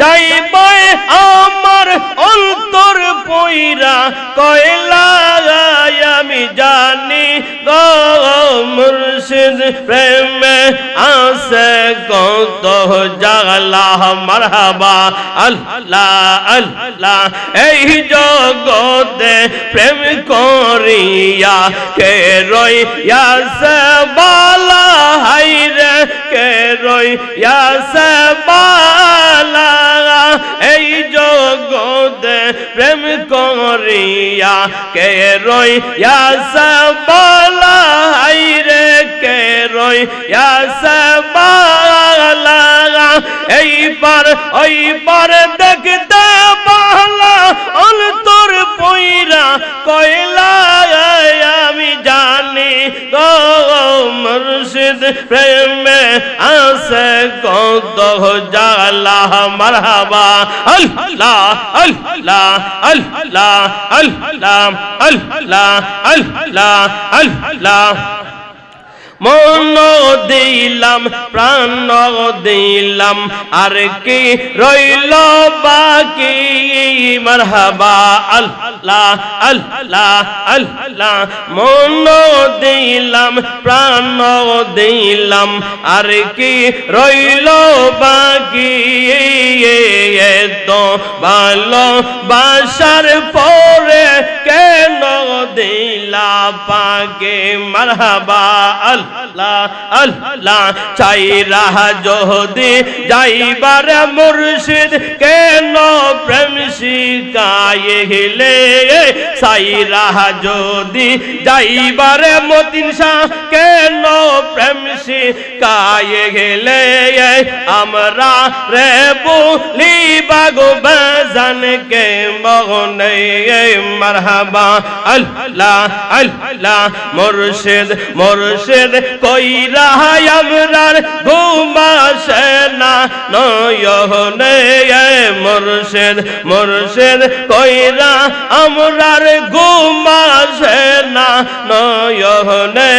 যাইবে আমার অন্তর পইরা কয়লা আমি জানি মুর্শিদ, প্রেমে আছে কত জাগলা, মারহাবা, আল্লাহ আল্লাহ। এই জগতে প্রেম করিয়া কে রইয়া সে বালা হাইরে কে রইয়া সে বালা। এই জগতে প্রেম করিয়া কে রই বলাই রে? কে রই বলা এই পার, ওই পার দেখতে পালা, অন্তর পইরা কয়লা মুর্শিদ প্রেমে আসে কত জালা মারহাবা। আল্লাহ আল্লাহ আল্লাহ আল্লাহ আল্লাহ আল্লাহ আল্লাহ। মন দিলাম, প্রাণ দিলাম। আর কি রইল বাকি? মারহাবা আল্লাহ আল্লাহ আল্লাহ। মন দিলাম, প্রাণ দিলাম। আর কি রইল বাকি? তো ভালো বাসার পরে কেন দিলা পাকে মারহাবা আল্লাহ। আল্লাহ চাই রাহা যদি যাইবার মুর্শিদ কেন প্রেম যদি মতিন শাহ, কেন প্রেম শিকায়ে গেলে আমরা রে বলি বাগো বাজান কে মগনে মারহাবা। আল্লাহ আল্লাহ, মুর্শিদ মুর্শিদ আমরার ঘুমাসে না মুর্শিদ। মুর্শিদ কইরা আমরার ঘুমাসে না, নয়নে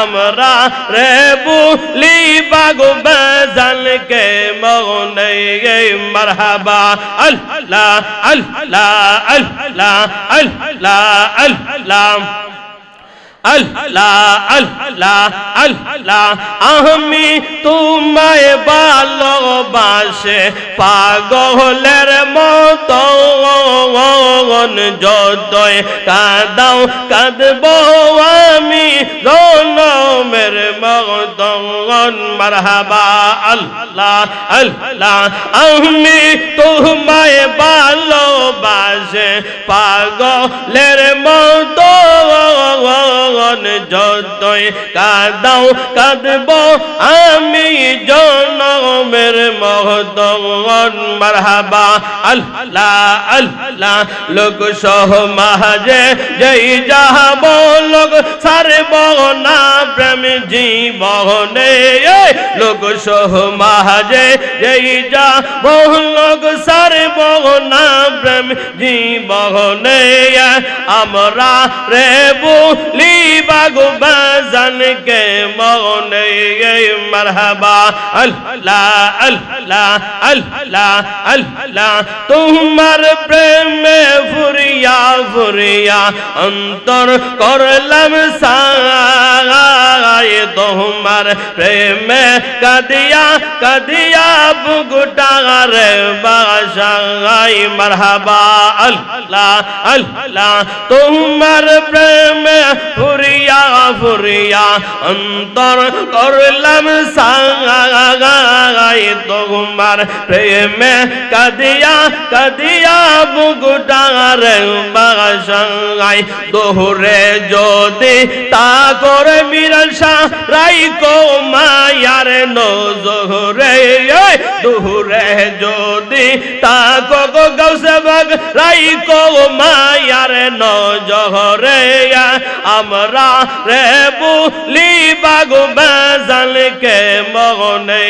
আমরা রে বুলি বাগো বাজান কে মগনে মারহাবা। আল্লাহ আল্লাহ আল্লাহ আল্লাহ আল্লাহ। আল্লাহ আল্লাহ আল্লাহ, আমি তোমায় ভালোবাসে পাগলের মতো। যতই কাদাও, কাঁদব আমি জনমের মগদন মারহাবা, আল্লাহ। আল্লাহ আমি তোমায় ভালোবাসে। পাগলের মতো যতই কাদাও, কাঁদব আমি জনমের মহতমন মারহাবা, আল্লাহ আল্লাহ লোক সহ মাহাজে যেই যাহাব লোক সারব না প্রেম জীবনে। লোক সহ মাহাজে যেই যাব লোক সারব না প্রেম জীবনে। আমরা রে বলি, বাগো বাজান কে মনে মারহাবা। আল্লাহ আল্লাহ আল্লাহ আল্লাহ, তোমার প্রেমে ফুরিয়া ফুরিয়া অন্তর করলাম সায়। তোমার প্রেমে কাদিয়া কাদিয়া বুগুটার বাসাই মারহাবা আল্লাহ আল্লাহ তোমার প্রেমে ফুরিয়া ফুরিয়া অন্তর করলাম সাগাই তোমার প্রেমে কাদিয়া কাদিয়া বুগুটার বাসাই দোহরে যদি তা করে মিরল শাহ রাই কো মায়ার নজরে দোহরে যদি তা কো গৌসে বাগ রাই কো মায়ার নজরে আমরা রে বুলি বাগু বাজাল কে মগনে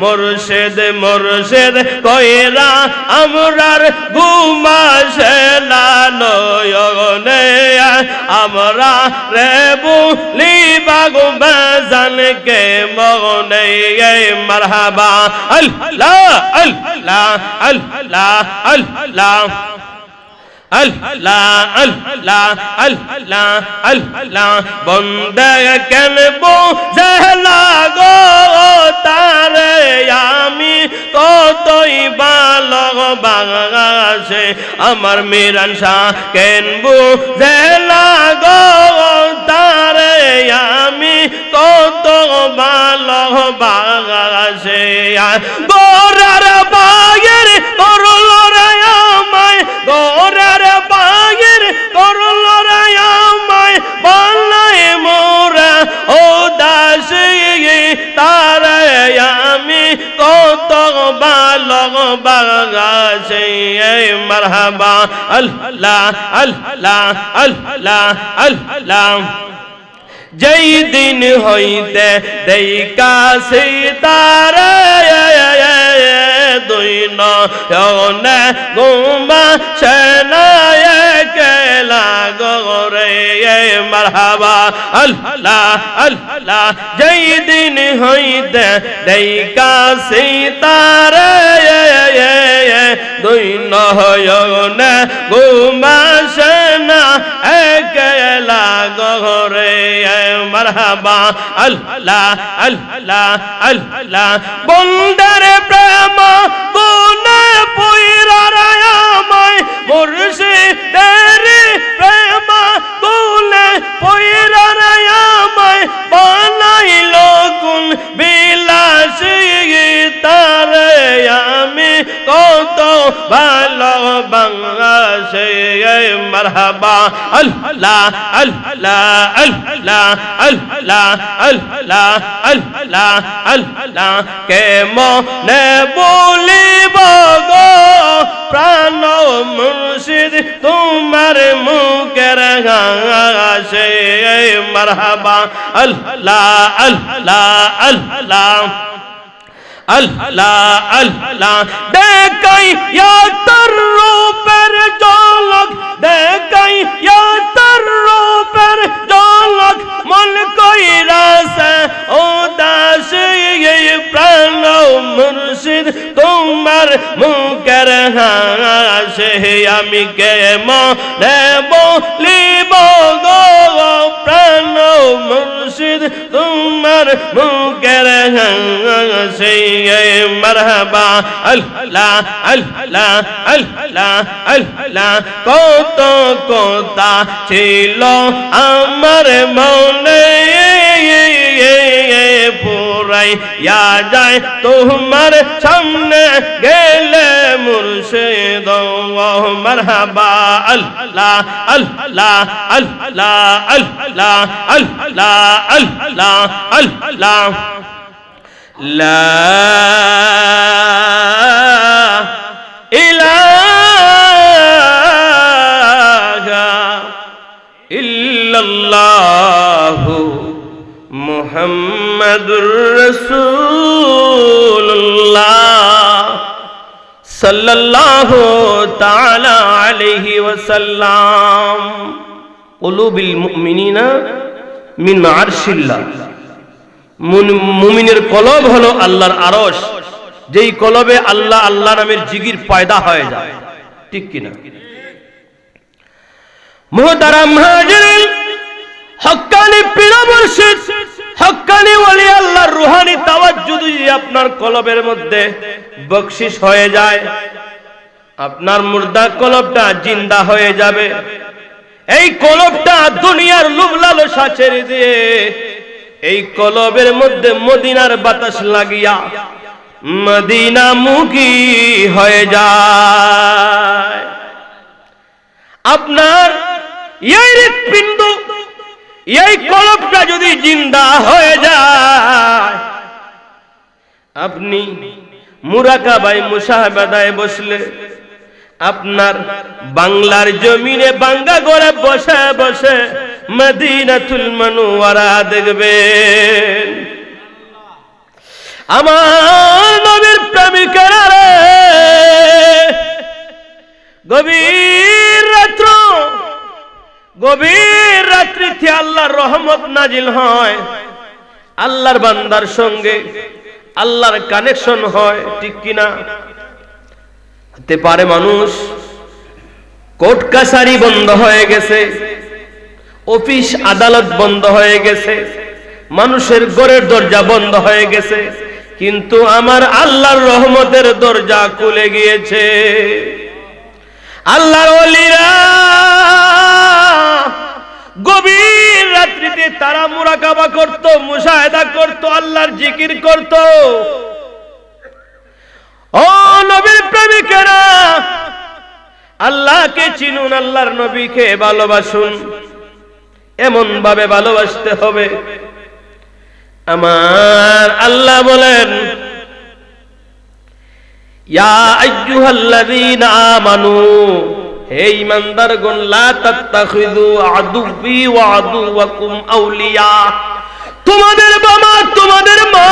মোর মুর্শেদ মুর্শেদ কইরা আমরার ঘুমাসে না আমরা রে বুলি বাগু বাজান কে মনে মারহাবা, আল্লাহ আল্লাহ আল্লাহ আল্লাহ বন্দায় কেন বহলা গো তার আমি? কতই বালক বাগাছে আমার মিরান শাহ কেন বু জেলা গোরার বাগের করল রে আমায়, গোরার বাগের করল রে আমায় বালাই মোরা ও দাস তারে আমি কত বালক বাগাসে মারহাবা আল্লাহ আল্লাহ আল্লাহ আল্লাহ। যেই দিন হইতে দেইকা সীতারে দুই নয়নে গুমা সেনায় কেলা গরে মারহাবা। আল্লাহ আল্লাহ, যেই দিন হইতে দেইকা সীতারে দুই নয়নে গুমা সেনা গরে মারহাবা আল্লাহ আল্লাহ আল্লাহ। বন্দার প্রেম কোন পয়রা مرحبا. الله الله الله الله الله الله الله কে মনে বলিব গো? প্রাণ মুর্শিদ, তোমার মুখের হাসে মারহাবা। আল্লাহ আল্লাহ আল্লাহ। আল্লাহ আল্লাহ। দেখাই তোর রূপের জলক দেখাই তোর রূপের জলক মন কইরাছে ও দাস এই প্রাণ মুর্শিদ তোমার মুখের হাসে আমি কে মনে বলিব গো প্রাণ মুর্শিদ তোমার মুখের হাসে মারহাবা আল্লাহ আল্লাহ আল্লাহ আল্লাহ কত কথা ছিল আমার মনে পুরাই ইয়া যায় তোমার সামনে গেলে মুর্শিদ মারহাবা আল্লাহ আল্লাহ আল্লাহ আল্লাহ আল্লাহ আল্লাহ আল্লাহ لا إله إلا الله মুহাম্মাদুর রাসূলুল্লাহ সাল্লাল্লাহু তাআলা আলাইহি ওয়াসাল্লাম। কুলুবিল মুমিনিনা মিন আরশিল্লাহ। মুমিনের কলব হলো আল্লাহর আরস যেই কলবে আল্লাহ আল্লাহ নামের জিগির পায়দা হয়ে যায়। ঠিক কিনা মোহতারা মহাজের হকানি পীড়া বর্ষের হক্কানি ওলি আল্লাহর রুহানি তাওয়াজ্জুদ যদি আপনার কলবের মধ্যে বকশিস হয়ে যায়, আপনার মুর্দা কলবটা জিন্দা হয়ে যাবে। এই কলবটা দুনিয়ার লুভ লালসা ছেড়ে দিয়ে এই কলবের মধ্যে মদিনার বাতাস লাগিয়া মদিনা মুখী হয়ে যায়। আপনার এই হৃৎপিণ্ড এই কলবটা যদি জিন্দা হয়ে যায়, আপনি মুরাকাবাই মুসাহাবাদায় বসলে, আপনার বাংলার জমিনে বাঙ্গা গড়ে বসে বসে মদিনাতুল মানুয়ারা দেখবেন। আমার নবীর প্রেমিকারে গভীর রাত্র রাত্রিতে আল্লাহর রহমত নাজিল হয়। আল্লাহর বান্দার সঙ্গে আল্লাহর কানেকশন হয়, ঠিক কিনা? হতে পারে মানুষ কোর্ট কাছারি বন্ধ হয়ে গেছে, অফিস আদালত বন্ধ হয়ে গেছে, মানুষের ঘরের দরজা বন্ধ হয়ে গেছে, কিন্তু আমার আল্লাহর রহমতের দরজা খুলে গিয়েছে। আল্লাহর ওলিরা গভীর রাত্রিতে তারা মুরাকাবা করত, মুশাহেদা করত, আল্লাহর জিকির করত। ও নবীর প্রেমিকেরা, আল্লাহকে চিনুন, আল্লাহর নবীকে ভালোবাসুন। এমন ভাবে ভালোবাসতে হবে। আমার আল্লাহ বলেন, ইয়া আইয়ুহাল্লাযীনা আমানু হে ওয়া আদুওয়াকুম আউলিয়া। তোমাদের বাবা, তোমাদের মা,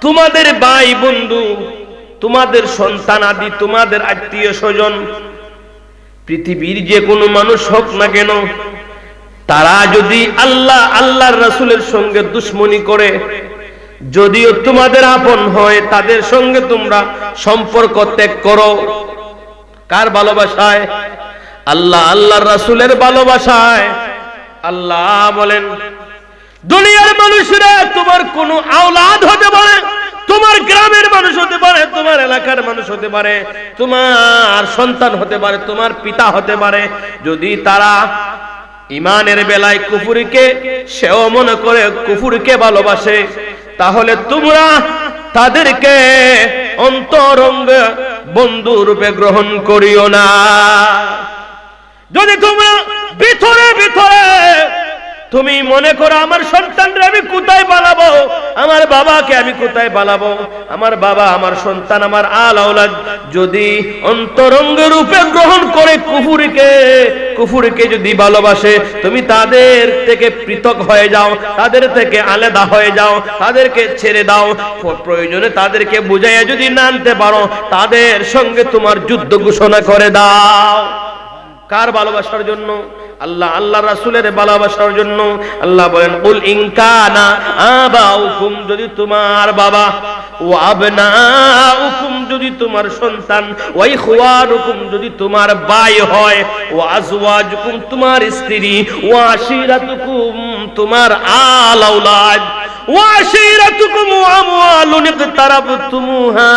তোমাদের ভাই বন্ধু, তোমাদের সন্তান আদি, তোমাদের আত্মীয় স্বজন, পৃথিবীর যে কোনো মানুষ হোক না কেন, তারা যদি আল্লাহ, আল্লাহর রাসূলের সঙ্গে দুশ্মনী করে, যদিও তোমাদের আপন হয়, তাদের সঙ্গে তোমরা সম্পর্ক ত্যাগ করো। কার ভালোবাসায়? আল্লাহ, আল্লাহর রাসূলের ভালোবাসায়। আল্লাহ বলেন, দুনিয়ার মানুষরা তোমার কোনো আওলাদ হতে পারে, তোমার গ্রামের মানুষ হতে পারে, তোমার এলাকার মানুষ হতে পারে, তোমার সন্তান হতে পারে, তোমার পিতা হতে পারে। যদি তারা ইমানের বেলায় কুফুরিকে, সেও মনে করে কুফুরিকে ভালোবাসে, তাহলে তোমরা তাদেরকে অন্তরঙ্গ বন্ধু রূপে গ্রহণ করিও না। যদি তোমরা ভিতরে ভিতরে, তুমি মনে করো আমার সন্তানরা আমি কোথায় পালাবো? বাবাকে আমি কোথায় পালাবো আমার বাবা, আমার সন্তান, আমার আল আওলাদ যদি অন্তরঙ্গ রূপে গ্রহণ করে কুফুরিকে কুফুরিকে যদি ভালোবাসে, তুমি তাদের থেকে পৃথক হয়ে যাও, তাদের থেকে আলাদা হয়ে যাও, তাদেরকে ছেড়ে দাও। প্রয়োজনে তাদেরকে বুঝাইয়া যদি না আনতে পারো, তাদের সঙ্গে তোমার যুদ্ধ ঘোষণা করে দাও। কার ভালোবাসার জন্য? আল্লাহ আল্লাহ রাসুলের ভালোবাসার জন্য আল্লাহ বলেন, কুল ইনকানা আবাউকুম যদি তোমার বাবা, ও আবনাউকুম যদি তোমার সন্তান ওই ইখওয়ানুকুম যদি তোমার ভাই হয়, ও আজওয়াজুকুম তোমার স্ত্রী, ও আশিরাতুকুম তোমার আল আওলাদ ওয়াশিরাতুকুম আমওয়ালুন ইকতারাবতুমুহা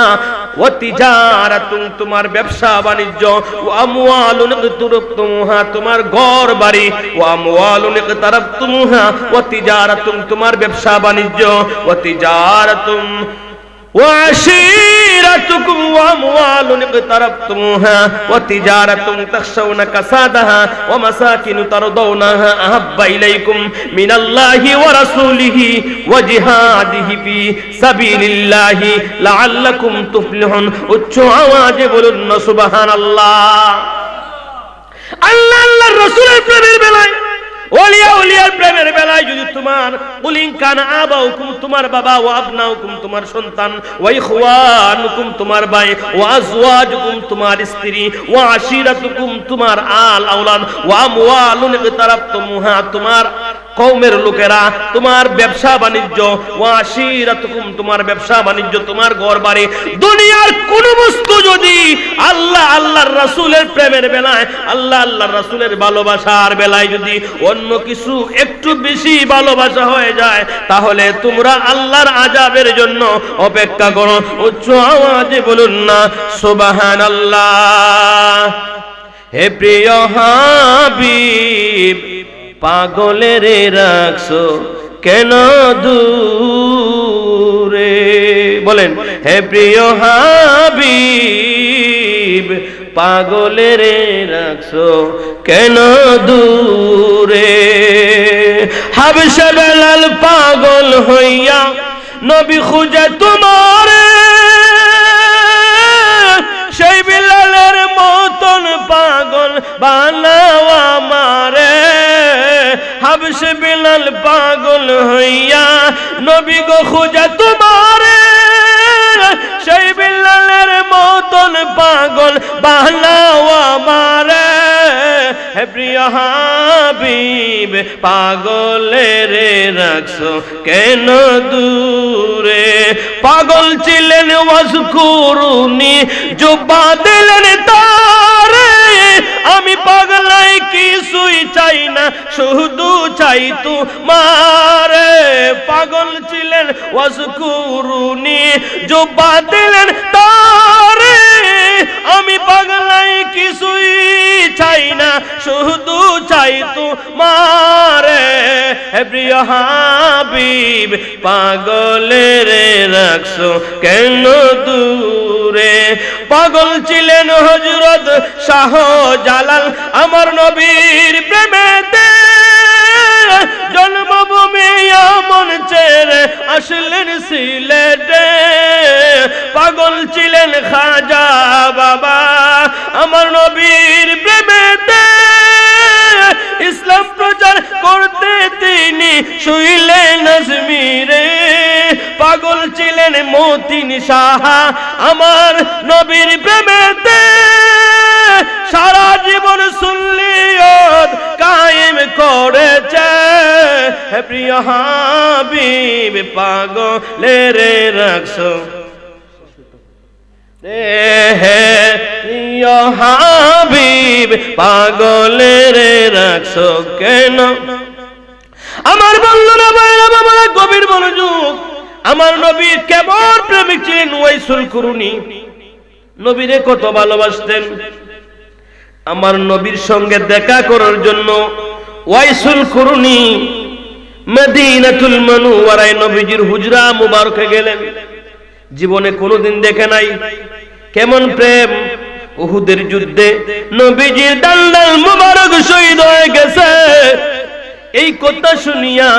ওয়া তিজারাতুন, তোমার ব্যবসা বাণিজ্য ও আমওয়ালুন ইকতারাবতুমুহা তোমার ঘর বাড়ি ও আমওয়ালুন ইকতারাবতুমুহা ওয়া তিজারাতুন, তোমার ব্যবসা বাণিজ্য, ওয়া তিজারাতুন وعشيرتكم وأموال اقترفتموها وتجارة تخشون كسادها ومساكن ترضونها أحب إليكم من الله ورسوله وجهاده في سبيل الله لعلكم تفلحون উচ্চ আওয়াজে বলুন সুবহানাল্লাহ আল্লাহ আল্লাহর রাসূলের প্রেমের বেলায় ওলিয়া ওলিয়ার প্রেমের বেলায় যদি তোমার আবা হুকুম তোমার বাবা ও আবনা হুকুম তোমার সন্তান খুয়ান হুকুম তোমার ভাই, ও আজওয়াজ হুকুম তোমার স্ত্রী, ও আশিরাত হুকুম তোমার আল ও আমওয়ালুন তোমার কৌমের লোকেরা, তোমার ব্যবসা বাণিজ্য, ও আশিরাতুকুম, তোমার ব্যবসা বাণিজ্য, তোমার ঘর বাড়ি দুনিয়ার কোন বস্তু যদি আল্লাহ, আল্লাহর রাসূলের প্রেমের বেলায়, আল্লাহ, আল্লাহর রাসূলের ভালোবাসার বেলায় যদি অন্য কিছু একটু বেশি ভালোবাসা হয়ে যায়, তাহলে তোমরা আল্লাহর আজাবের জন্য অপেক্ষা করো। উচ্চ আওয়াজে বলুন না, সুবহানাল্লাহ। হে প্রিয় হাবিব, পাগলের রাখছো কেন দূরে? বলেন, হে প্রিয় হাবিব পাগলের রাখছো কেন দূরে? হাবসে বেলাল পাগল হইয়া নবী খুঁজে তোমারে। সেই বিলালের মতন পাগল বানাও আমারে। হাবসে বিলাল পাগল হইয়া নবী গো খুঁজে তোমারে। সেই বিল্লালের মতন পাগল বাহলাও আমারে। প্রিয় হাবিব, পাগলের রাখছো কেন দূরে? পাগল ছিলেন ওয়াজকুরুনি, জুব্বা দিলেন তারে আমি পাগলাই কিছুই চাই না, শুধু চাই তু মারে পাগল ছিলেন ওয়াজকুরুনি, জুব্বা দিলেন তারে। আমি পাগলাই কিছুই চাই না, শুধু চাই তু মারে হে প্রিয় হাবিব পাগলে রে রাখছো কেন দূরে? পাগল ছিলেন হজরত শাহ জালাল আমার নবীর প্রেমেতে জন্মভূমি মন চেরে আসলেন সিলেটে। পাগল ছিলেন খাজা বাবা। আমার নবীর প্রেমেতে ইসলাম প্রচার করতে তিনি শুইলেন আজমিরে। পাগল ছিলেন মতিন সাহা। আমার নবীর প্রেমেতে সারা জীবন সুল্লিয়ত কায়েম করেছে। প্রিয় হাবিব পাগলে রে রাখছো হে প্রিয় হাবিব পাগলে রে রাখছো কেন? আমার বন্ধুরা ভাইরা বাবারা, গভীর মনোযোগ। আমার নবীর কেমন প্রেমিক ছিলেন, ওয়াইসুল কুরুনি। নবীরে কত ভালোবাসতেন। আমার নবীর সঙ্গে দেখা করার জন্য ওয়াইসুল কুরুনি মদিনাতুল মনুওয়ারায় নবীজির হুজরা মুবারকে গেলেন। জীবনে কোনোদিন দেখে নাই। কেমন প্রেম? উহুদের যুদ্ধে নবীজির দান্দাল মুবারক শহীদ হয়ে গেছে। এই কথা শুনিয়া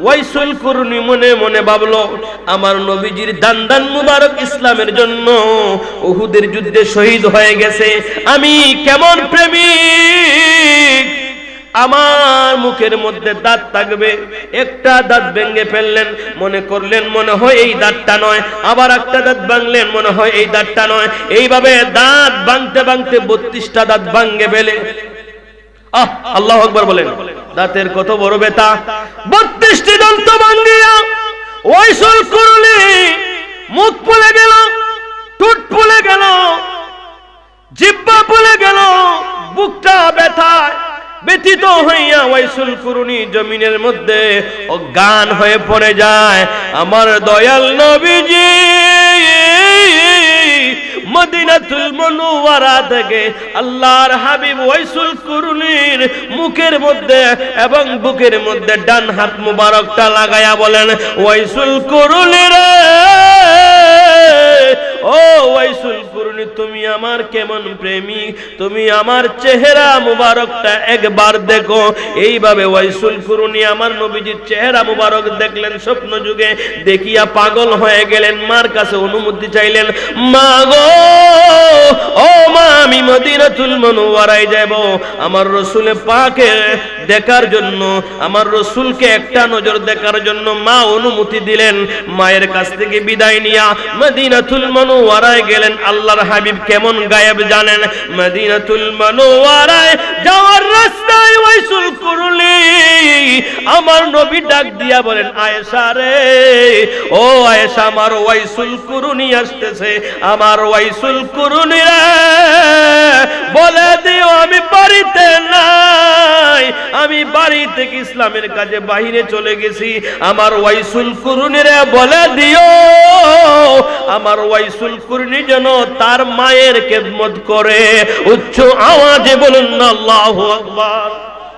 ওয়াইসুল করুনি মনে মনে ভাবলো, আমার নবীজির দান্দান মুবারক ইসলামের জন্য উহুদের যুদ্ধে শহীদ হয়ে গেছে। আমি কেমন প্রেমিক? আমার মুখের মধ্যে দাঁত থাকবে। একটা দাঁত ভেঙে ফেললেন, মনে করলেন মনে হয় এই দাঁতটা নয়। আবার একটা দাঁত ভাঙলেন, মনে হয় এই দাঁতটা নয়। এইভাবে দাঁত ভাঙতে ভাঙতে বত্রিশটা দাঁত ভাঙ্গে ফেলে। আহ, আল্লাহ আকবার বলেন। দাঁতের কত বড় বেতা বত্রিশটি দন্ত ভাঙ্গিয়া ওইসল করলি মুখ ফুলে গেল টুট ফুলে গেল, জিব্বা ফুলে গেল, বুকটা ব্যথায় ব্যথিত হইয়া ওয়াইসুল কুরুনি জমিনের মধ্যে অজ্ঞান হয়ে পড়ে যায়। আমার দয়াল নবীজি মদিনাতুল মনোয়ারা থেকে আল্লাহর হাবিব ওয়াইসুল কুরুনির মুখের মধ্যে এবং বুকের মধ্যে ডান হাত মুবারকটা লাগায়া বলেন, ওয়াইসুল কুরুনির ও ওয়াইসুল কুরুনি তুমি আমার কেমন প্রেমী? তুমি আমার চেহারা মুবারকটা একবার দেখো। এইভাবে ওয়াইসুল কুরুনি আমার নবীজির চেহারা মুবারক দেখলেন স্বপ্ন যুগে। দেখিয়া পাগল হয়ে গেলেন, মার কাছে অনুমতি চাইলেন, মা গো, ও মা, আমি মদিনাতুল মনোয়ারায় যাব আমার রসুলে পাকে দেখার জন্য, আমার রসুলকে একটা নজর দেখার জন্য মা অনুমতি দিলেন। মায়ের কাছ থেকে বিদায় নিয়া মদিনাতুল মনোয়ারায় গেলেন, আল্লাহর হাবিব কেমন গায়েব জানেন? মদিনাতুল মনোয়ারায় যাওয়ার রাস্তায় ওয়াইসুল করলি আমার নবী ডাক দিয়া বলেন, আয়েশা রে, ও আয়েশা, আমার ওয়াইসুল কুরুনি আসতেছে, আমার ওয়াইসুল কুরুনি রে, বলে দিও, আমি বাড়িতে নাই, আমি বাড়ি থেকে ইসলামের কাজে বাহিরে চলে গেছি, আমার ওয়াইসুল কুরুনি রে, বলে দিও, আমার ওয়াইসুল কুরুনি যেন তার মায়ের খেদমত করে উচ্চ আওয়াজে বলুন আল্লাহু আকবার।